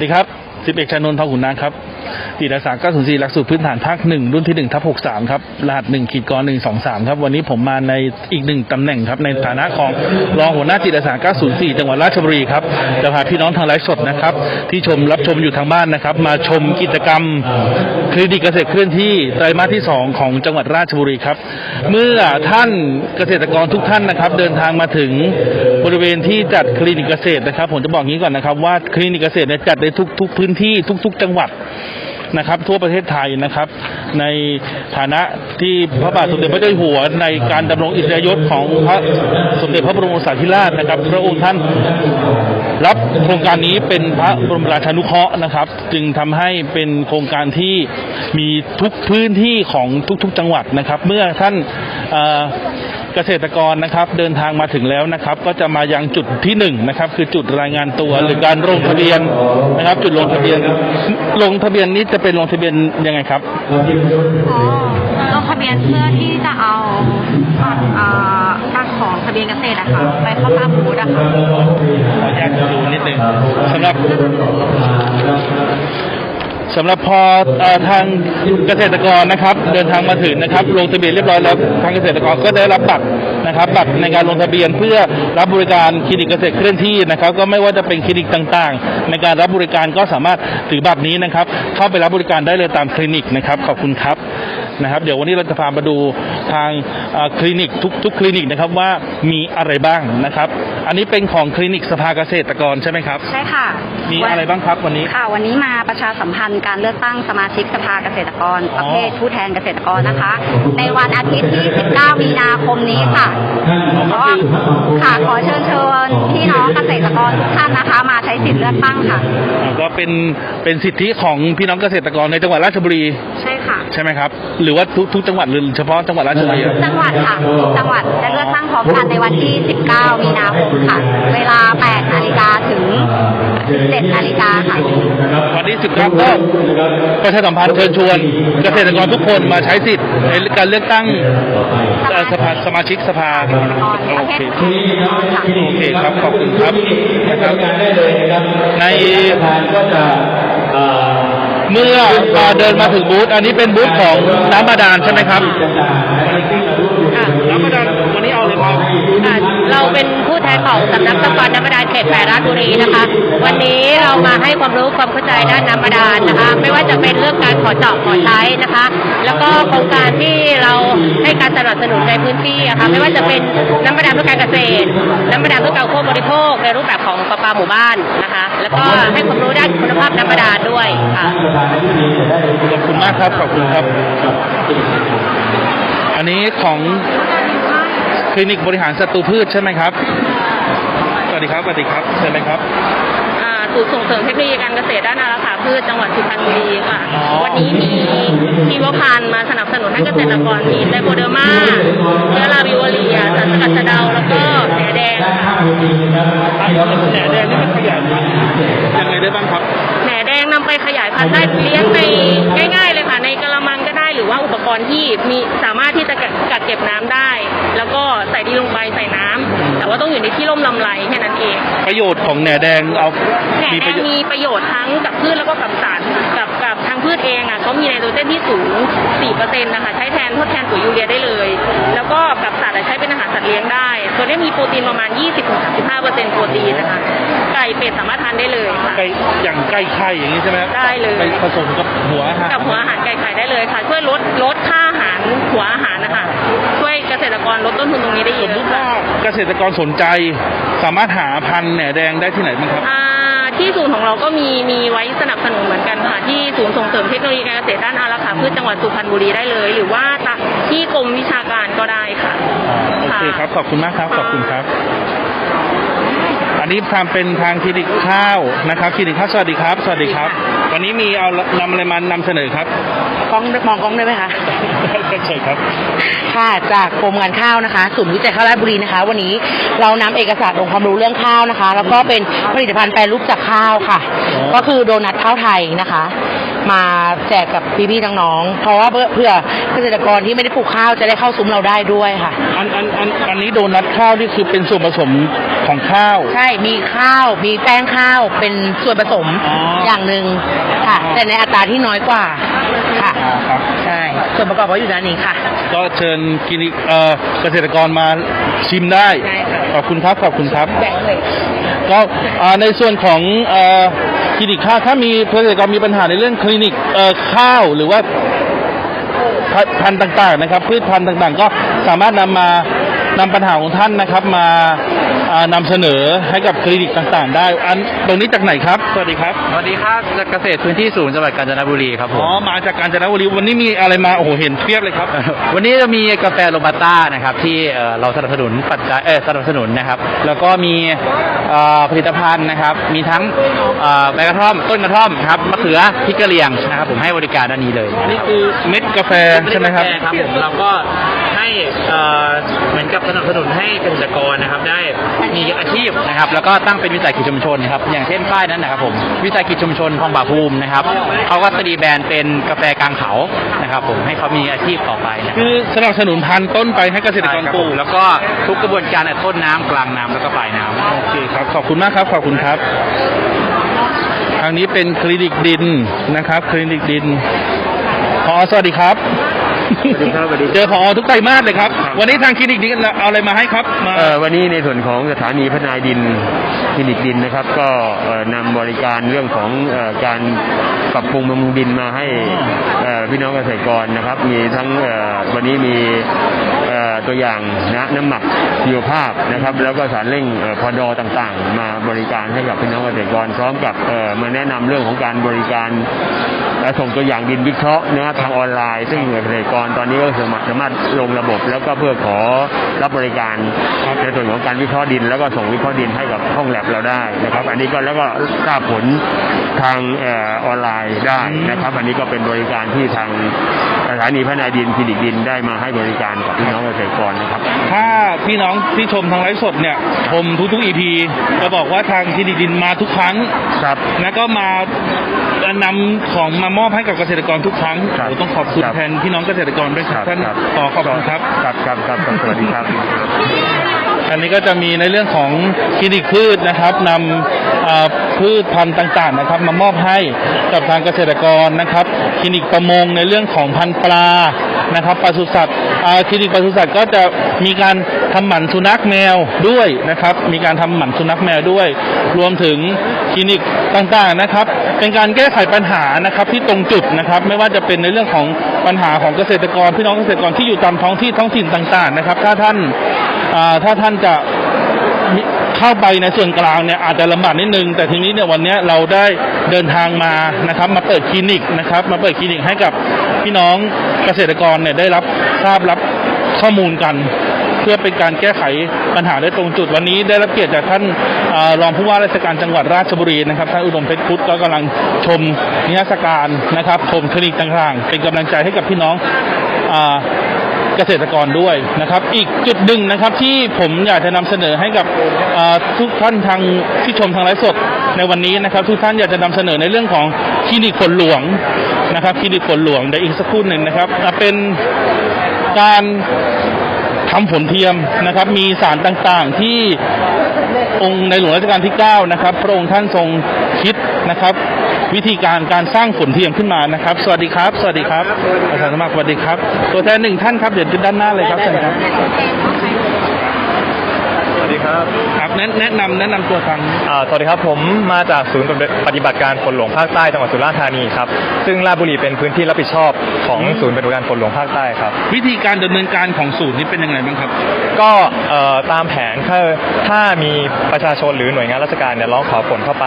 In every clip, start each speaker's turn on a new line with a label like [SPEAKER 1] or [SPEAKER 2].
[SPEAKER 1] สวัสดีครับสิบเอกชานนท์ทองขุนนางครับ ตีดาสา904หลักสูตรพื้นฐานภาคหนึ่งรุ่นที่1ทับ63 ครับรหัส1ขีดกร123 ครับ วันนี้ผมมาในอีกหนึ่งตำแหน่งครับ ในฐานะของรองหัวหน้าจิตอาสา904 จังหวัดราชบุรีครับจะพาพี่น้องทางไลฟ์สดนะครับ ที่ชมรับชมอยู่ทางบ้านนะครับ มาชมกิจกรรมคลินิกเกษตรเคลื่อนที่ไตรมาสที่ 2 ของจังหวัดราชบุรีครับ เมื่อท่านเกษตรกรทุกท่านนะครับ เดินทางมาถึงบริเวณที่จัดคลินิกเกษตรนะครับ ผมจะบอกงี้ก่อนนะครับว่าคลินิกเกษตรเนี่ยจัดในทุก ๆ พื้นที่ทุก ๆ จังหวัดนะครับ ทั่วประเทศไทยนะครับ ในฐานะที่พระบาทสมเด็จพระเจ้าอยู่หัว ในการดำรงอิสริยยศของพระสมเด็จพระบรมโอรสาธิราชนะครับ พระองค์ท่านรับโครงการนี้เป็นพระบรมราชานุเคราะห์นะครับ จึงทำให้เป็นโครงการที่มีทุกพื้นที่ของทุกๆจังหวัดนะครับ เมื่อท่าน เอ่อเกษตรกรนะครับเดินทางมาถึงแล้วนะครับ ก็จะมายังจุดที่หนึ่งนะครับ คือจุดรายงานตัวหรือการลงทะเบียนนะครับ จุดลงทะเบียน ลงทะเบียนนี้จะเป็นลงทะเบียนยังไงครับ
[SPEAKER 2] อ๋อลงทะเบียนเพื่อที่จะเอาอ่าการของทะเบียนเกษตรอะค่ะไปเข้าตามบูธอะค่ะ
[SPEAKER 1] ขออนุญาตดูนิดหนึ่งสำหรับ สำหรับพอเอ่อทางเกษตรกรนะครับ เดินทางมาถึงนะครับลงทะเบียนเรียบร้อยแล้วทางเกษตรกรก็ได้รับบัตรนะครับบัตรในการลงทะเบียนเพื่อรับบริการคลินิกเกษตรเคลื่อนที่นะครับ ก็ไม่ว่าจะเป็นคลินิกต่างๆ ในการรับบริการก็สามารถถือบัตรนี้นะครับ เข้าไปรับบริการได้เลยตามคลินิกนะครับขอบคุณครับนะครับ เดี๋ยววันนี้เราจะพามาดูทางเอ่อคลินิกทุกทุกคลินิกนะครับว่ามีอะไรบ้างนะครับ อันนี้เป็นของคลินิกสภาเกษตรกรใช่ไหมครับ
[SPEAKER 2] ใช่ค่ะ
[SPEAKER 1] มีอะไรบ้างครับวันนี้
[SPEAKER 2] ค่ะวันนี้มาประชาสัมพันธ์การเลือกตั้งสมาชิกสภาเกษตรกร ประเภทผู้แทนเกษตรกรนะคะ ในวันอาทิตย์ที่ 19 มีนาคมนี้ค่ะขอค่ะขอเชิญเชิญพี่น้องเกษตรกรทุกท่านนะคะ มาใช้สิทธิ์เลือกตั้งค่ะ
[SPEAKER 1] ก็เป็นเป็นสิทธิของพี่น้องเกษตรกรในจังหวัดราชบุรี
[SPEAKER 2] ใช่ค่ะ
[SPEAKER 1] ใช่ไหมครับ หรือว่าทุกทุกจังหวัดหรือเฉพาะจังหวัดราชบุรีอะ
[SPEAKER 2] จังหวัดค่ะทุกจังหวัดจะเลือกตั้งพร้อมกันในวันที่ 19 มีนาคมค่ะ เวลา 8 นาฬิกาถึง 17 นาฬิกาค่ะ
[SPEAKER 1] วันที่10ครับก็ประชาสัมพันธ์เชิญชวนเกษตรกรทุกคนมาใช้สิทธิ์ในการเลือกตั้งสภาสมาชิกสภาโอเคโอเคครับขอบคุณครับนะครับในเมื่อมาเดินมาถึงบูธอันนี้เป็นบูธของน้ำบาดาลใช่ไหมครับน้ำบาดาลวันนี้เอาเลยครับ
[SPEAKER 3] เราเป็นผู้แทนของสำนักสปอนน้ำบาดาลเขตแปดราชบุรีนะคะ วันนี้เรามาให้ความรู้ความเข้าใจด้านน้ำบาดาลนะคะ ไม่ว่าจะเป็นเรื่องการขอเจาะขอใช้นะคะ แล้วก็โครงการที่เราให้การสนับสนุนในพื้นที่อะค่ะ ไม่ว่าจะเป็นน้ำบาดาลเพื่อการเกษตร น้ำบาดาลเพื่อการอุปโภคบริโภคในรูปแบบของประปาหมู่บ้านนะคะ แล้วก็ให้ความรู้ด้านคุณภาพน้ำบาดาลด้วยค่ะ
[SPEAKER 1] ขอบคุณมากครับขอบคุณครับ อันนี้ของ คลินิกบริหารศัตรูพืชใช่ไหมครับ สวัสดีครับสวัสดีครับเชิญเลยครับ
[SPEAKER 3] อ่าศูนย์ส่งเสริมเทคโนโลยีการเกษตรด้านอาราขาพืชจังหวัดสุพรรณบุรีค่ะ
[SPEAKER 1] อ๋อ
[SPEAKER 3] วันนี้มีชีวพันธุ์มาสนับสนุนให้เกษตรกรมีไดโบเดอร์มาเชื้อราบิวเรียสารสกัดสะเดาแล้วก็แหนแดงค่ะ
[SPEAKER 1] แหนแดงนี่มันขยายพันธุ์ยังไงได้บ้างครับ
[SPEAKER 3] แหนแดงนำไปขยายพันธุ์ได้เลี้ยงในง่าย ๆ เลยค่ะ ในก ระมังก็ได้หรือว่าอุปกรณ์ที่มีสามารถที่จะกักเก็บน้ำได้ แล้วก็ใส่ดินลงไปใส่น้ำแต่ว่าต้องอยู่ในที่ร่มลำไรแค่นั้นเอง
[SPEAKER 1] ประโยชน์ของแหนแดงเอา
[SPEAKER 3] แหน
[SPEAKER 1] มี
[SPEAKER 3] แด
[SPEAKER 1] ประ
[SPEAKER 3] ง
[SPEAKER 1] โยชน์
[SPEAKER 3] มีประโยชน์ทั้งกับพืชแล้วก็กับสารกับกับทาง พืชเองอะเขามีไนโตรเจนที่สูง 4%นะคะ ใช้แทนทดแทนปุ๋ยยูเรียได้เลย แล้วก็กับสัตว์อะใช้เป็นอาหารสัตว์เลี้ยงได้ ตัวนี้มีโปรตีนประมาณ 20-35%โปรตีนนะคะ ไก่เป็ดสามารถทานได้เลยค่ะ
[SPEAKER 1] ไก่อย่างไก่ไข่อย่างนี้ใช่ไหมครับ
[SPEAKER 3] ได้เลย
[SPEAKER 1] ไปผสมกับหัวอาหาร
[SPEAKER 3] กับหัวอาหารไก่ไข่ได้เลยค่ะ ช่วยลดลดค่าอาหารหัวอาหารนะคะ ช่วยเกษตรกรลดต้นทุนตรงนี้ได้
[SPEAKER 1] ส
[SPEAKER 3] เย
[SPEAKER 1] มม
[SPEAKER 3] อะ
[SPEAKER 1] ติว่า
[SPEAKER 3] ค่ะ
[SPEAKER 1] เกษตรกรสนใจ สามารถหาพันธุ์แหนแดงได้ที่ไหนบ้างครับ
[SPEAKER 3] อ่า ที่ศูนย์ของเราก็มีมีไว้สนับสนุนเหมือนกันค่ะที่ศูนย์ส่งเสริมเทคโนโลยีการเกษตรด้านอาราขาพืชจังหวัดสุพรรณบุรีได้เลย หรือว่าที่กรมวิชาการก็ได้ค่ะ
[SPEAKER 1] โอเคครับขอบคุณมากครับขอบคุณครับ อันนี้ทำเป็นทางคลินิกข้าวนะครับคลินิกข้าวสวัสดีครับ สวัสดีครับ วันนี้มีเอานำอะไรมานำเสนอครับ
[SPEAKER 4] กล้องมองกล้องได้ไหมคะ
[SPEAKER 1] เชิญครับ
[SPEAKER 4] ค่ะจากกรมการข้าวนะคะศูนย์วิจัยข้าวราชบุรีนะคะ วันนี้เรานำเอกสารองค์ความรู้เรื่องข้าวนะคะ แล้วก็เป็นผลิตภัณฑ์แปรรูปจากข้าวค่ะ
[SPEAKER 1] อ๋อ
[SPEAKER 4] ก็คือโดนัทข้าวไทยนะคะ มาแจกกับพี่ๆน้องๆเพราะว่าเพื่อเพื่อเกษตรกรที่ไม่ได้ปลูกข้าวจะได้เข้าซุ้มเราได้ด้วยค่ะ
[SPEAKER 1] อันอันอันอันนี้โดนัทข้าวนี่คือเป็นส่วนผสมของข้าว
[SPEAKER 4] ใช่มีข้าวมีแป้งข้าวเป็นส่วนผสม
[SPEAKER 1] อ๋อ
[SPEAKER 4] อ
[SPEAKER 1] อย่าง
[SPEAKER 4] หนึ่งค่ะแต่ในอัตราที่น้อยกว่าค่ะ
[SPEAKER 1] อ๋อครับ
[SPEAKER 4] ใช่ส่วนประกอบก็อยู่ด้านนี้ค่ะ
[SPEAKER 1] ก็เชิญกินเอ่อเกษตรกรมาชิมได้
[SPEAKER 4] ได้ค่ะ
[SPEAKER 1] ขอบคุณครับ ขอบคุณครับ
[SPEAKER 4] แบ่งเลย
[SPEAKER 1] ก็อ่าในส่วนของเอ่อคลินิกข้าวถ้ามีเกษตรกรมีปัญหาในเรื่องคลินิกเอ่อข้าวหรือว่าพันธุ์พันธุ์ต่างๆนะครับ พืชพันธุ์ต่างๆ ก็สามารถนำมานำปัญหาของท่านนะครับมา นำเสนอให้กับคลินิกต่างๆ ได้ อันตรงนี้จากไหนครับ สวัสดีครับ
[SPEAKER 5] สวัสดีครับจากเกษตรพื้นที่ศูนย์จังหวัดกาญจนบุรีครับผ
[SPEAKER 1] อ๋อ
[SPEAKER 5] ม
[SPEAKER 1] มาจากกาญจนบุรีวันนี้มีอะไรมา โอ้โห เห็นเพียบเลยครับ
[SPEAKER 5] วันนี้จะมีกาแฟโรบัสต้านะครับที่เอ่อเราสนับสนุนปัจจัยเออสนับสนุนนะครับ แล้วก็มีเอ่อผลิตภัณฑ์นะครับ มีทั้งเอ่อใบกระท่อมต้นกระท่อมครับมะเขือพริกกะเหรี่ยงนะครับผมให้บริการด้านนี้เลย
[SPEAKER 1] นี่คือเม็ดกาแฟใช่ไหมครับ
[SPEAKER 5] ครับผมเราก็ให้เอ่อเหมือนกับสนับสนุนให้เกษตรกรนะครับ ได้มีอาชีพนะครับ แล้วก็ตั้งเป็นวิสาหกิจชุมชนครับ อย่างเช่นป้ายนั้นนะครับผมวิสาหกิจชุมชนทองบาภูมินะครับเขาก็ตีแบรนด์เป็นกาแฟกลางเขานะครับผมให้เขามีอาชีพต่อไปนะครับ
[SPEAKER 1] คือสนับสนุนพันธุ์ต้นไปให้เกษตรกร
[SPEAKER 5] ใช่คบ
[SPEAKER 1] ปลู
[SPEAKER 5] ผม
[SPEAKER 1] ก
[SPEAKER 5] แล้วก็ทุกกระบวนการในต้นน้ำกลางน้ำแล้วก็ปลายน้ำ
[SPEAKER 1] โอเคครับขอบคุณมากครับขอบคุณครับทางนี้เป็นคลินิกดินนะครับ คลินิกดินพอสวัสดีครับ
[SPEAKER 6] สวัสดีครับสวัสดี
[SPEAKER 1] เจอพอทุกไตรมาสเลยครับ วันนี้ทางคลินิกดินเอาอะไรมาให้ครับมา
[SPEAKER 6] เอ่อวันนี้ในส่วนของสถานีพัฒนาดินคลินิกดินนะครับ ก็เอ่อนำบริการเรื่องของเอ่อการปรับปรุงบำรุงดินมาให้เอ่อพี่น้องเกษตรกรนะครับ มีทั้งเอ่อวันนี้มีเอ่อ ตัวอย่างนะน้ำหมักชีวภาพนะครับ แล้วก็สารเร่งอพอดอต่างๆ มาบริการให้กับพี่น้องเกษตรกรพร้อมกับมาแนะนำเรื่องของการบริการเอ่อส่งตัวอย่างดินวิเคราะห์นะครับทางออนไลน์ซึ่งเกษตรกรตอนนี้ก็สามารถสามารถลงระบบ แล้วก็เพื่อขอรับบริการในส่วนของการวิเคราะห์ดิน แล้วก็ส่งวิเคราะห์ดินให้กับห้องแลบเราได้นะครับ อันนี้ก็แล้วก็ทราบผลทางออนไลน์ได้นะครับ อันนี้ก็เป็นบริการที่ทางสถานีพัฒนาดินคลินิกดินได้มาให้บริการกับพี่น้องเษตรกรนะครับ
[SPEAKER 1] ถ้าพี่น้องที่ชมทางไลฟ์สดเนี่ยชมทุกๆอีพีจะบอกว่าทางคลินิกดินมาทุกครั้ง
[SPEAKER 6] ครับ
[SPEAKER 1] แล้วก็มานำของมามอบให้กับเกษตรกรทุกครั้ง
[SPEAKER 6] ครับ
[SPEAKER 1] โอ้ต้องขอบคุณ
[SPEAKER 6] ครับ
[SPEAKER 1] แทนพี่น้องเกษตรกรด้วยครับท่าน
[SPEAKER 6] ครับ
[SPEAKER 1] ขอขอบคุณครับ
[SPEAKER 6] ครับครับครับครับสวัสดีครับ
[SPEAKER 1] อันนี้ก็จะมีในเรื่องของคลินิกพืชนะครับนำเอ่อพืชพันธุ์ต่างๆนะครับ มามอบให้กับทางเกษตรกรนะครับ คลินิกประมงในเรื่องของพันธุ์ปลานะครับปศุสัตว์อ่า คลินิกปศุสัตว์ก็จะมีการทำหมันสุนัขแมวด้วยนะครับ มีการทำหมันสุนัขแมวด้วย รวมถึงคลินิกต่างๆนะครับ เป็นการแก้ไขปัญหานะครับที่ตรงจุดนะครับ ไม่ว่าจะเป็นในเรื่องของปัญหาของเกษตรกรพี่น้องเกษตรกรที่อยู่ตามท้องที่ท้องถิ่นต่างๆนะครับ ถ้าท่านถ้าท่านจะเข้าไปในส่วนกลางเนี่ยอาจจะลำบากนิดนึง แต่ทีนี้เนี่ยวันนี้เราได้เดินทางมานะครับ มาเปิดคลินิกนะครับ มาเปิดคลินิกให้กับ พี่น้องเกษตรกรเนี่ยได้รับทราบรับข้อมูลกัน เพื่อเป็นการแก้ไขปัญหาได้ตรงจุดวันนี้ได้รับเกียรติจากท่านอรองผู้ว่าราชการจังหวัดราชบุรีนะครับท่านอุดมเพชรพุทธก็กำลังชมนิทรรศการนะครับชมคลินิกต่างๆ เป็นกำลังใจให้กับพี่น้องอเกษตรกรด้วยนะครับ อีกจุดหนึ่งนะครับที่ผมอยากจะนำเสนอให้กับทุกท่านทางที่ชมทางไลฟ์สดในวันนี้นะครับ ทุกท่านอยากจะนำเสนอในเรื่องของ ลินิกฝนหลวงนะครับคลินิกฝนหลวงเดี๋ยวอีกสักครู่หนึ่งนะครับเป็นการทำฝนเทียมนะครับ มีสารต่างๆที่องค์ในหลวงรัชกาลที่ 9 นะครับ พระองค์ท่านทรงคิดนะครับ วิธีการการสร้างฝนเทียมขึ้นมานะครับ สวัสดีครับ สวัสดีครับอาจารย์สมัครสวัสดีครับ ตัวแทนหนึ่งท่านครับ เดี๋ยวด้านหน้าเลยครับเชิญครับ
[SPEAKER 7] สวัส ดีครับ
[SPEAKER 1] ครับแนะแนะนำแนะนำตัวทาง
[SPEAKER 7] อ่าสวัสดีครับผมมาจากศูนย์ปฏิบัติการฝนหลวงภาคใต้จังหวัดสุราษฎร์ธานีครับซึ่งราชบุรีเป็นพื้นที่รับผิดชอบของศูนย์ปฏิบัติการฝนหลวงภาคใต้ครับ
[SPEAKER 1] วิธีการดำเนินการของศูนย์นี้เป็นยังไงบ้างครับ
[SPEAKER 7] ก็เอ่อตามแผนถ้าถ้ามีประชาชนหรือหน่วยงานราชการเนี่ยร้องขอฝนเข้าไป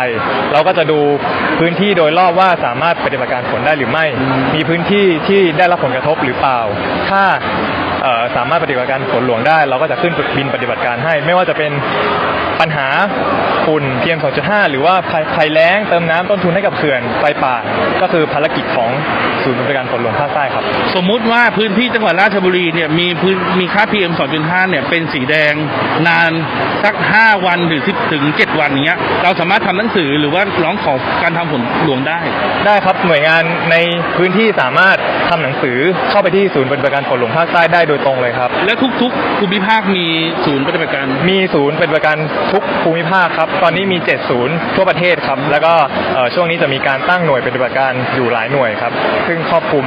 [SPEAKER 7] เราก็จะดูพื้นที่โดยรอบว่าสามารถปฏิบัติการฝนได้หรือไม่ มีพื้นที่ที่ได้รับผลกระทบหรือเปล่า ถ้าเอ่อ สามารถปฏิบัติการฝนหลวงได้ เราก็จะขึ้นบินปฏิบัติการให้ ไม่ว่าจะเป็นปัญหาฝุ่น PM 2.5 หรือว่าภัยภัยแล้งเติมน้ำต้นทุนให้กับเขื่อนไฟป่า ก็คือภารกิจของศูนย์ปฏิบัติการฝนหลวงภาคใต้ครับ
[SPEAKER 1] สมมุติว่าพื้นที่จังหวัดราชบุรีเนี่ยมีพื้นมีค่า PM 2.5 เนี่ยเป็นสีแดงนานสัก 5 วันหรือ10ถึง 7 วันอย่างเงี้ยเราสามารถทำหนังสือหรือว่าร้องขอการทำฝนหลวงได้
[SPEAKER 7] ได้ครับหน่วยงานในพื้นที่สามารถทำหนังสือเข้าไปที่ศูนย์ปฏิบัติการฝนหลวงภาคใต้ได้โดยตรงเลยครับ
[SPEAKER 1] และทุกๆ ภูมิภาคมีศูนย์ปฏิบัติการ
[SPEAKER 7] มีศูนย์ปฏิบัติการทุกภูมิภาคครับ ตอนนี้มี 7 ศูนย์ทั่วประเทศครับ แล้วก็เอ่อช่วงนี้จะมีการตั้งหน่วยปฏิบัติการอยู่หลายหน่วยครับ ซึ่งครอบคลุม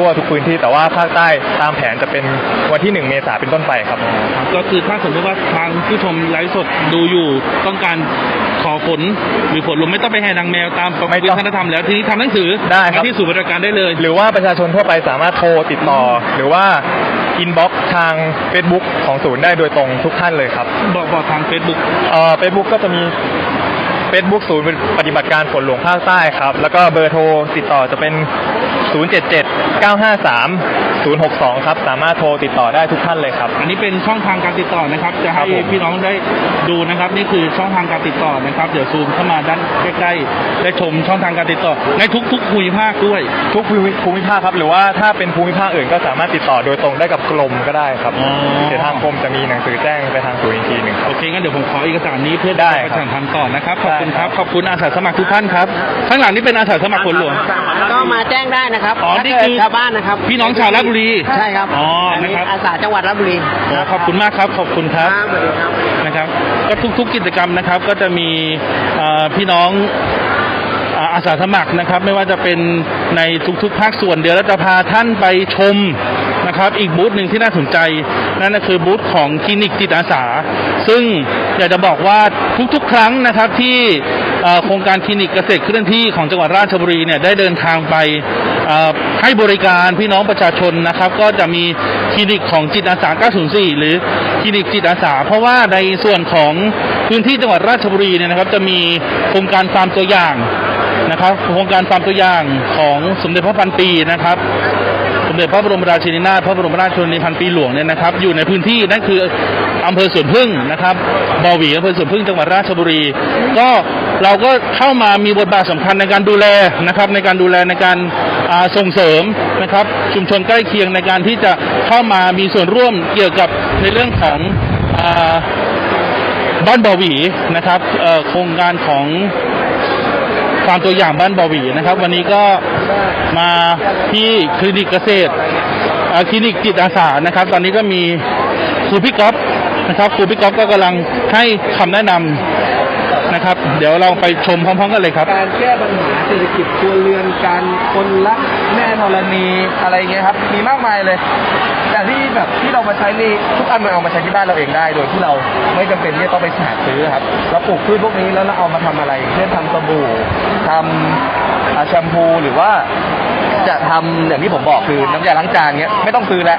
[SPEAKER 7] ทั่วทุกพื้นที่แต่ว่าภาคใต้ตามแผนจะเป็นวันที่ 1 เมษายนเป็นต้นไปครับ
[SPEAKER 1] ครับก็คือถ้าสมมติว่าทางผู้ชมไลฟ์สดดูอยู่ต้องการขอฝนหรือฝนลงไม่ต้องไปแห่นางแมวตามประเพ
[SPEAKER 7] ไม่
[SPEAKER 1] ณี
[SPEAKER 7] ต้อง
[SPEAKER 1] วัฒนธรรมแล้วทีนี้ทำหนังสือ
[SPEAKER 7] ได้ครับ
[SPEAKER 1] มาที่ศูนย์ปฏิบัติการได้เลย
[SPEAKER 7] หรือว่าประชาชนทั่วไปสามารถโทรติดต่อ หรือว่าอินบ็อกทาง Facebook ของศูนย์ได้โดยตรงทุกท่านเลยครับ
[SPEAKER 1] บอกบอกทาง Facebook
[SPEAKER 7] เอ่อเฟซบุ๊กก็จะมี Facebook ศูนย์ปฏิบัติการฝนหลวงภาคใต้ครับ แล้วก็เบอร์โทรติดต่อจะเป็น 077 953 062 ครับ สามารถโทรติดต่อได้ทุกท่านเลยครับ
[SPEAKER 1] อันนี้เป็นช่องทางการติดต่อนะครับ จะ
[SPEAKER 7] ครั
[SPEAKER 1] ให้
[SPEAKER 7] บผม
[SPEAKER 1] พี่น้องได้ ดูนะครับ นี่คือช่องทางการติดต่อนะครับ เดี๋ยวซูมเข้ามาด้านใกล้ๆได้ชมช่องทางการติดต่อ ในทุกๆภูมิภาคด้วย
[SPEAKER 7] ทุกภูมิภูมิภาคครับ หรือว่าถ้าเป็นภูมิภาคอื่นก็สามารถติดต่อโดยตรงได้กับกรมก็ได้ครับ
[SPEAKER 1] อ๋อ
[SPEAKER 7] เดี๋ยวทางกรมจะมีหนังสือแจ้งไปทางศูนย์อีกทีหนึ่งครับ
[SPEAKER 1] โอเคงั้นเดี๋ยวผมขอเอกสารนี้เพื่อ
[SPEAKER 7] ได้
[SPEAKER 1] ไป
[SPEAKER 7] ครับ
[SPEAKER 1] สั่งทำต่อนะครับขอบคุณ
[SPEAKER 7] ได้
[SPEAKER 1] ค
[SPEAKER 7] ครั
[SPEAKER 1] รับ
[SPEAKER 7] บ
[SPEAKER 1] ขอบคุณอาสาสมัครทุกท่านครับข้างหลังนี่เป็นอาสาสมัครฝนหลวง
[SPEAKER 8] ก็มาแจ้งได้นะครับ
[SPEAKER 1] อ๋อ
[SPEAKER 8] ถ้า
[SPEAKER 1] นี่
[SPEAKER 8] เกิ
[SPEAKER 1] คื
[SPEAKER 8] ด
[SPEAKER 1] อ
[SPEAKER 8] ชาวบ้านนะครับ
[SPEAKER 1] พี่น้องชาวราชบุรี
[SPEAKER 8] ใช่ครับ
[SPEAKER 1] อ๋อ
[SPEAKER 8] อัน
[SPEAKER 1] นะ
[SPEAKER 8] นี้
[SPEAKER 1] ครับ
[SPEAKER 8] อาสาจังหวัดราชบุรี
[SPEAKER 1] อ๋อขอบคุณมากครับ ขอบคุณครับ
[SPEAKER 8] ครับสวัสดีครับ
[SPEAKER 1] นะครับ ก็ทุกๆกิจกรรมนะครับ ก็จะมีพี่น้องอาสาสมัครนะครับ ไม่ว่าจะเป็นในทุกๆ ภาคส่วนเดี๋ยวเราจะพาท่านไปชมนะครับอีกบูธหนึ่งที่น่าสนใจ นั่นก็คือบูธของคลินิกจิตอาสา ซึ่งอยากจะบอกว่าทุกๆ ครั้งนะครับที่โครงการคลินิกเกษตรเคลื่อนที่ของจังหวัดราชบุรีเนี่ยได้เดินทางไปให้บริการพี่น้องประชาชนนะครับ ก็จะมีคลินิกของจิตอาสา 904 หรือ คลินิกจิตอาสา เพราะว่าในส่วนของพื้นที่จังหวัดราชบุรีเนี่ยนะครับ จะมีโครงการฟาร์มตัวอย่างนะครับ โครงการฟาร์มตัวอย่างของสมเด็จพระพันปีนะครับสมเด็จพระบรมราชินีนาถพระบรมราชชนนีพันปีหลวงเนี่ยนะครับ อยู่ในพื้นที่นั่นคืออำเภอสวนพึ่งนะครับบอหวีอำเภอสวนพึ่งจังหวัดราชบุรี ก็เราก็เข้ามามีบทบาทสำคัญในการดูแลนะครับ ในการดูแลในการส่งเสริมนะครับ ชุมชนใกล้เคียงในการที่จะเข้ามามีส่วนร่วมเกี่ยวกับ ในเรื่องของอบ้านบอวีนะครับโครงการของฟามตัวอย่างบ้านบอวีนะครับ วันนี้ก็มาที่คลินิกเกษตรคลินิกจิตอาสานะครับ ตอนนี้ก็มีครูพี่ก๊อฟนะครับครูพี่ก๊อฟก็กำลังให้คำแนะนำนะครับ เดี๋ยวเราไปชมพร้อมๆกันเลยครับ
[SPEAKER 8] การแก้ปัญหาเศรษฐกิจครัวเรือนการคนรักแม่ธรณีอะไรเงี้ยครับ มีมากมายเลย แต่ที่แบบ เรามาใช้นี่ทุกอันมันเอามาใช้ที่บ้านเราเองได้ โดยที่เราไม่จำเป็นที่จะต้องไปหาซื้อครับเราปลูกพืชพวกนี้แล้วเราเอามาทำอะไรเช่นทำสบู่ทำอ่าแชมพูหรือว่า จะทำอย่างที่ผมบอกคือน้ำยาล้างจานเงี้ยไม่ต้องซื้อแล้ว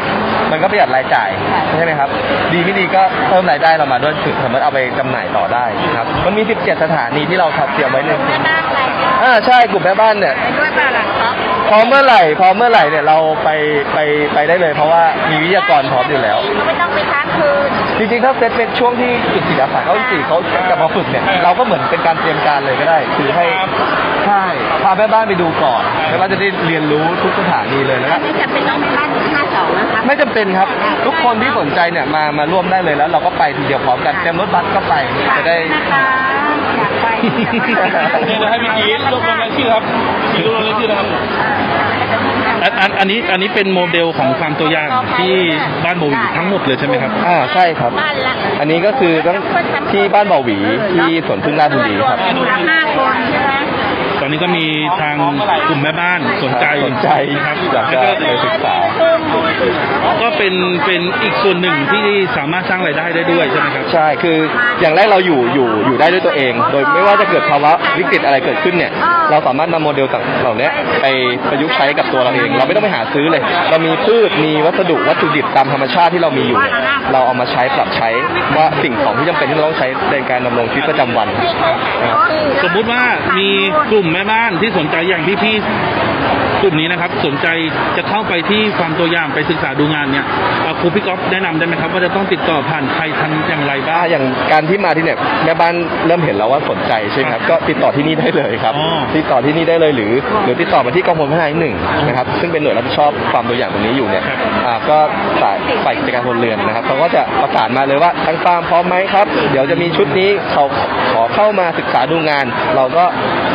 [SPEAKER 8] มันก็ประหยัดรายจ่ายใช่ไหมครับ ดีไม่ดีก็เพิ่มรายได้เรามาด้วยถึงสามารถเอาไปจำหน่ายต่อได้ครับมันมี 17 สถานีที่เราขับเตรียมไว้ในอ่าใช่กลุ่มแม่บ้านเนี่ย
[SPEAKER 2] ด้วยป่ะล่ะครับ
[SPEAKER 8] พร้อมเมื่อไหร่พร้อมเมื่อไหร่เนี่ยเราไปไปไปได้เลย เพราะว่ามีวิทยากรพร้อมอยู่แล้ว
[SPEAKER 2] ไม่ต้องไปค้างคืน
[SPEAKER 8] จริงๆ ถ้าเซตเป็นช่วงที่จุดจิตอาสาเขาสี่เขากลับมาฝึกเนี่ยเราก็เหมือนเป็นการเตรียมการเลยก็ได้ คือให้ใช่พาแม่บ้านไปดูก่อนแม่บ้านจะได้เรียนรู้ทุกสถานีเลยแล้วก็
[SPEAKER 2] ไม่จำเป็นต้องไปบ้านห้าสองนะคะ
[SPEAKER 8] ไม่จำเป็นครับ ทุกคนที่สนใจเนี่ยมามาร่วมได้เลยแล้ว เราก็ไปทีเดียวพร้อมกันเต็มรถบัสก็ไปจะได้
[SPEAKER 2] นะคะอยากไป
[SPEAKER 1] นี่นะให้พี่กีรวบรวมรายชื่อครับ พี่กีรวบรวมรายชื่อนะครับอันอันอันนี้อันนี้เป็นโมเดลของฟาร์มตัวอย่างที่บ้านโบวีทั้งหมดเลยใช่ไหมครับ
[SPEAKER 8] อ่าใช่ครับ
[SPEAKER 2] บ้านละ
[SPEAKER 8] อันนี้ก็คือตั้งที่บ้านบ่อหวีที่สวนพึ่งราชบุรีครับ
[SPEAKER 2] ห้าคนใช่ไหม
[SPEAKER 1] ตอนนี้ก็มีทางกลุ่มแม่บ้านสนใจ
[SPEAKER 8] สนใจ
[SPEAKER 1] นะครับ
[SPEAKER 8] อยากจะไปศึกษา
[SPEAKER 1] ก็เป็นเป็นอีกส่วนหนึ่งที่สามารถสร้างรายได้ได้ด้วยใช่ไหมครับ
[SPEAKER 8] ใช่คืออย่างแรกเราอยู่อยู่อยู่ได้ด้วยตัวเอง โดยไม่ว่าจะเกิดภาวะวิกฤตอะไรเกิดขึ้นเนี่ย เราสามารถนำโมเดลต่างเหล่านี้ไปประยุกต์ใช้กับตัวเราเอง เราไม่ต้องไปหาซื้อเลย เรามีพืชมีวัสดุวัตถุดิบตามธรรมชาติที่เรามีอยู่เนี่ยเราเอามาใช้ปรับใช้ว่าสิ่งของที่จำเป็นที่เราต้องใช้ในการดำรงชีวิตประจำวันนะครับ
[SPEAKER 1] สมมุติว่ามีกลุ่มแม่บ้านที่สนใจอย่างที่พี่ กลุ่มนี้นะครับ สนใจจะเข้าไปที่ฟาร์มตัวอย่างไปศึกษาดูงานเนี่ยเอ่อครูพี่ก๊อฟแนะนำได้ไหมครับ ว่าจะต้องติดต่อผ่านใครทำอย่างไรบ้าง
[SPEAKER 8] อ่าอย่างการที่มาที่เนี่ยแม่บ้านเริ่มเห็นแล้วว่าสนใจใช่ไหมครับก็ติดต่อที่นี่ได้เลยครับ
[SPEAKER 1] อ๋อ
[SPEAKER 8] ติดต่อที่นี่ได้เลยหรือ หรือติดต่อมาที่กองพลพัฒนาที่หนึ่งนะครับซึ่งเป็นหน่วยรับผิดชอบความตัวอย่างตรงนี้อยู่เนี่ยอ่าก็ฝ่ายฝ่ายกิจการพลเรือนนะครับเขาก็จะประสานมาเลยว่าทางฟาร์มพร้อมไหมครับ เดี๋ยวจะมีชุดนี้เขาขอเข้ามาศึกษาดูงาน เราก็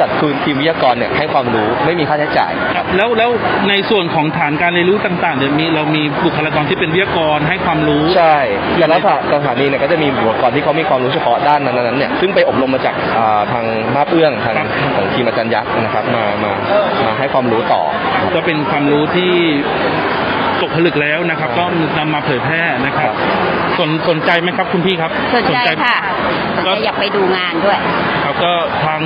[SPEAKER 8] จัดคืนทีมวิทยากรเนี่ยให้ความรู้ไม่มีค่าใช้จ่าย
[SPEAKER 1] ครับแล้วแล้วในส่วนของฐานการเรียนรู้ต่างๆเดี๋ยวมีเรามีบุคลากรที่เป็นวิทยากรให้ความรู้
[SPEAKER 8] ใช่แต่ละสถานีเนี่ยก็จะมีบุคลากรที่เขามีความรู้เฉพาะด้านนั้นๆเนี่ยซึ่งไปอบรมมาจากอ่าทางมาบเอื้องทางของทีมอาจารย์ยักษ์นะครับมามามาให้ความรู้ต่อ
[SPEAKER 1] ก็เป็นความรู้ที่ตกผลึกแล้วนะครับ ก็นำมาเผยแพร่นะครับ สนสนใจไหมครับคุณพี่ครับ
[SPEAKER 2] สนใจค่ะสน
[SPEAKER 1] ก็
[SPEAKER 2] ใจอยากไปดูงานด้วย
[SPEAKER 1] ครับ ก็ทาง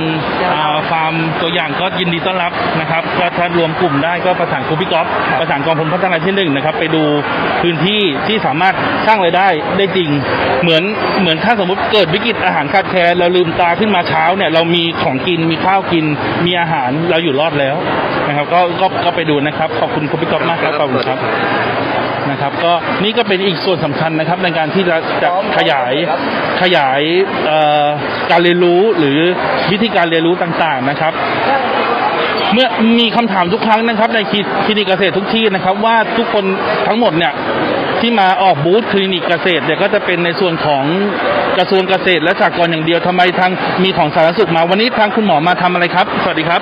[SPEAKER 1] อ่าฟาร์มตัวอย่างก็ยินดีต้อนรับนะครับก็ถ้ารวมกลุ่มได้ก็ประสานครูพี่ก๊อฟประสานกองพลพัฒนาที่หนึ่งนะครับ ไปดูพื้นที่ที่สามารถสร้างรายได้ได้จริง เหมือนเหมือนถ้าสมมติเกิดวิกฤตอาหารขาดแคลนเราลืมตาขึ้นมาเช้าเนี่ยเรามีของกินมีข้าวกินมีอาหารเราอยู่รอดแล้วนะครับ ก็ก็ก็ไปดูนะครับ ขอบคุณครูพี่ก๊อฟมากครับขอบคุณครับ นะครับ ก็นี่ก็เป็นอีกส่วนสำคัญนะครับในการที่จะขยายขยายการเรียนรู้หรือวิธีการเรียนรู้ต่างๆนะครับ เมื่อมีคำถามทุกครั้งนะครับ ในคลินิกเกษตรทุกที่นะครับ ว่าทุกคนทั้งหมดเนี่ยที่มาออกบูธคลินิกเกษตรเนี่ยก็จะเป็นในส่วนของกระทรวงเกษตรและสหกรณ์อย่างเดียวทำไมทางมีของสาธารณสุขมาวันนี้ทางคุณหมอมาทำอะไรครับ สวัสดีครับ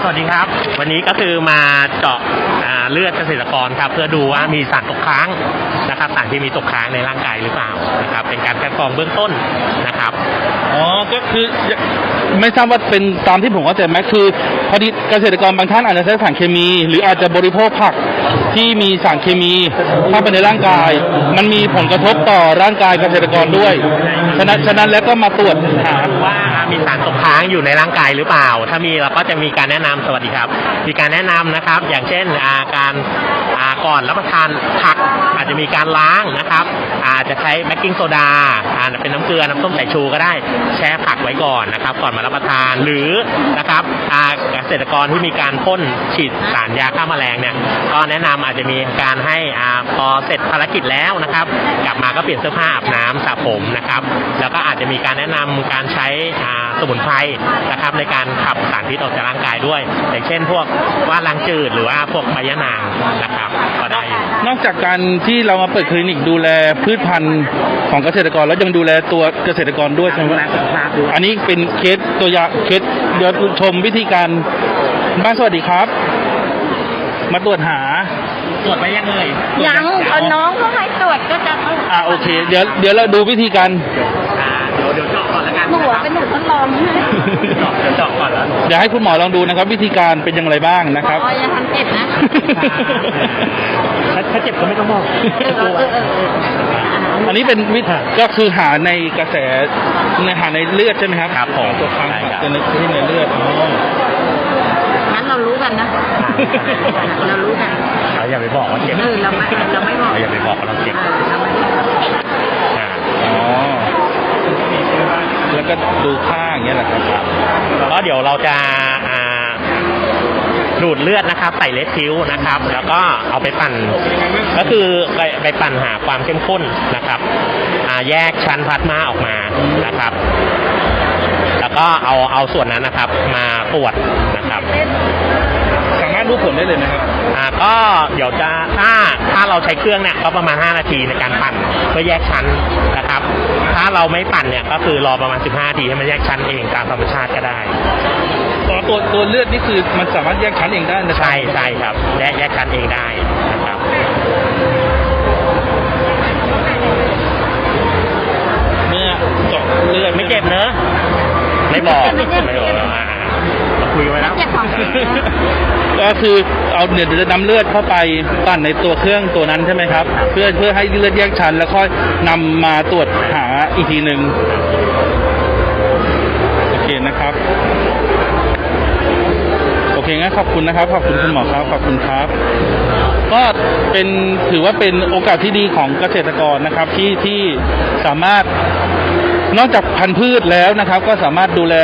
[SPEAKER 9] สวัสดีครับ วันนี้ก็คือมาเจาะอ่าเลือดเกษตรกรครับ เพื่อดูว่ามีสารตกค้างนะครับ สารที่มีตกค้างในร่างกายหรือเปล่านะครับ เป็นการคัดกรองเบื้องต้นนะครับ
[SPEAKER 1] อ๋อก็คือไม่ทราบว่าเป็นตามที่ผมเข้าใจไหมคือพอดีเกษตรกรบางท่านอาจจะใช้สารเคมี หรืออาจจะบริโภคผัก ที่มีสารเคมีเข้าไปในร่างกาย มันมีผลกระทบต่อร่างกายเกษตรกรด้วยฉะนั้นฉะนั้นแล้วก็มาตรวจหา
[SPEAKER 9] ว่ามีสารตกค้างอยู่ในร่างกายหรือเปล่า ถ้ามีเราก็จะมีการแนะนำสวัสดีครับ มีการแนะนำนะครับ อย่างเช่นอาการอ่าก่อนรับประทานผักอาจจะมีการล้างนะครับ อาจจะใช้แบกกิ้งโซดาอาจจะเป็นน้ำเกลือน้ำส้มสายชูก็ได้แช่ผักไว้ก่อนนะครับ ก่อนมารับประทานหรือนะครับอ่าเกษตรกรที่มีการพ่นฉีดสารยาฆ่าแมลงเนี่ยก็แนะนำอาจจะมีการให้อ่าพอเสร็จภารกิจแล้วนะครับ กลับมาก็เปลี่ยนเสื้อผ้าอาบน้ำสระผมนะครับ แล้วก็อาจจะมีการแนะนำการใช้อ่าสมุนไพรนะครับในการขับสารพิษออกจากร่างกายด้วย อย่างเช่นพวกว่านล้างจืดหรือว่าพวกใบยะนางนะครับก็ได้อยู่
[SPEAKER 1] นอกจากการที่เรามาเปิดคลินิกดูแลพืชพันธุ์ของเกษตรกรแล้วยังดูแลตัวเกษตรกรด้วยใช่ไหมอันนี้เป็นเคสตัวอย่างเคสเดี๋ยวชมวิธีการบ้านสวัสดีครับ มาตรวจหา
[SPEAKER 9] ตรวจไปยังเลย
[SPEAKER 2] ยังเอาน้องเขาให้ตรวจก็จะ
[SPEAKER 1] อ่าโอเค เดี๋ยวเดี๋ยวเราดูวิธีการ
[SPEAKER 9] อ่าเดี๋ยวเดี๋ยวเจาะก่อนแล้วกัน
[SPEAKER 2] หนูอะเป็นหนูทดลองให้
[SPEAKER 9] เจาะเดี๋ยวเจาะก่อนแล้ว
[SPEAKER 1] เดี๋ยวให้คุณหมอลองดูนะครับ วิธีการเป็นอย่างไรบ้างนะครับ
[SPEAKER 2] อ๋ออย่าทำเจ็บนะ
[SPEAKER 9] ถ้าถ้าเจ็บก็ไม่ต้องบอก
[SPEAKER 2] เออเออเออเออ
[SPEAKER 1] อันนี้เป็นวิธีก็คือหาในกระแสในหาในเลือดใช่ไหมครับ
[SPEAKER 9] ครับผม
[SPEAKER 1] ตัวครั้ง
[SPEAKER 9] ใช่ครับ
[SPEAKER 1] เป็นในที่ในเลือดอ๋อ
[SPEAKER 2] งั้นเรารู้กันนะ เรารู้กัน
[SPEAKER 9] เราอย่าไปบอกว่าเจ็บ
[SPEAKER 2] เออเราไม่เราไม่บอก
[SPEAKER 9] เราอย่าไปบอกว่าเราเจ็บ
[SPEAKER 2] เออเราไม่บอก
[SPEAKER 9] อ่า
[SPEAKER 1] อ๋อแล้วก็ดูค่าอย่างเงี้ยแหละครับ
[SPEAKER 9] ก็เดี๋ยวเราจะอ่าดูดเลือดนะครับ ใส่เลสทิวนะครับ แล้วก็เอาไปปั่น ก็คือไปไปปั่นหาความเข้มข้นนะครับอ่าแยกชั้นพลาสมาออกมานะครับแล้ว ก็เอาเอาส่วนนั้นนะครับมาตรวจนะครับ
[SPEAKER 1] สามารถรู้ผลได้เลยไหมครับ
[SPEAKER 9] อ่าก็เดี๋ยวจะถ้าถ้าเราใช้เครื่องเนี่ยก็ประมาณ 5 นาทีในการปั่นเพื่อแยกชั้นนะครับ ถ้าเราไม่ปั่นเนี่ยก็คือรอประมาณ 15นาทีให้มันแยกชั้นเองตามธรรมชาติก็ได้
[SPEAKER 1] ตัวตัวตัวเลือดนี่คือมันสามารถแยกชั้นเองได้นะครับ
[SPEAKER 9] ใช่ใช่ครับแยกแยกชั้นเองได้นะครับ
[SPEAKER 1] เมื่อเจาะเลือด
[SPEAKER 9] ไม่เจ็บเนอะ ไม่บอกไม่บอกอ่าเราคุยไว้แล้ว
[SPEAKER 2] เจ็บของจริงนะ
[SPEAKER 1] ก็คือเอาเดี๋ยวจะนำเลือดเข้าไปปั่นในตัวเครื่องตัวนั้นใช่ไหมครับ เพื่อเพื่อให้เลือดแยกชั้น แล้วค่อยนำมาตรวจหาอีกทีหนึ่งโอเคนะครับ โอเคงั้นขอบคุณนะครับ ขอบคุณคุณหมอครับขอบคุณครับ ก็เป็นถือว่าเป็นโอกาสที่ดีของเกษตรกรนะครับที่ที่สามารถ นอกจากพันธุ์พืชแล้วนะครับ ก็สามารถดูแล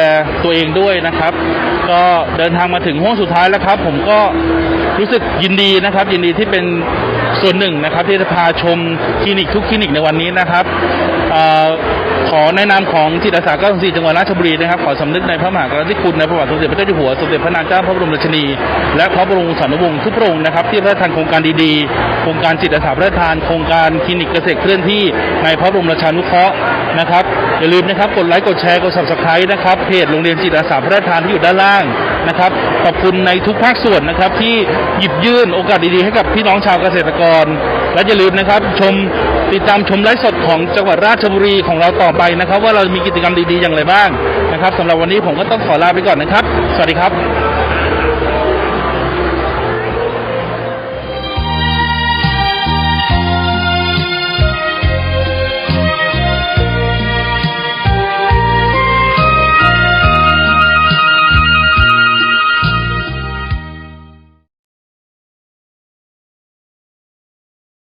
[SPEAKER 1] ตัวเองด้วยนะครับ ก็เดินทางมาถึงห้วงสุดท้ายแล้วครับ ผมก็รู้สึกยินดีนะครับ ยินดีที่เป็นส่วนหนึ่งนะครับ ที่จะพาชมคลินิกทุกคลินิกในวันนี้นะครับออขอในะนามของจิตอาสา94จังหวัดราชบุรีนะครับขอสำนึกในพระมหากรุณาธิคุณในพระบาทสมเด็จพระเจ้าอยู่หัวสมเด็จพระนางเจ้าพระบรมราชินี และพระบรมสารวงศ์ทุกพระองค์นะครับ ที่พระราชทานโครงการดีๆ โครงการจิตอาสาพระราชทานโครงการคลินิกเกษตรเคลื่อนที่ในพระบรมราชานุเคราะห์นะครับ อย่าลืมนะครับกดไลค์กดแชร์กด subscribe นะครับเพจโรงเรียนจิตอาสาพระราชทานที่อยู่ด้านล่างนะครับขอบคุณในทุกภาคส่วนนะครับที่หยิบยื่นโอกาสดีๆให้กับพี่น้องชาวเกษตรกร และอย่าลืมนะครับชมติดตามชมไลฟ์สดของจังหวัดราชบุรีของเราต่อไปนะครับ ว่าเรามีกิจกรรมดีๆอย่างไรบ้างนะครับสำหรับวันนี้ผมก็ต้องขอลาไปก่อนนะครับ สวัสดีครับ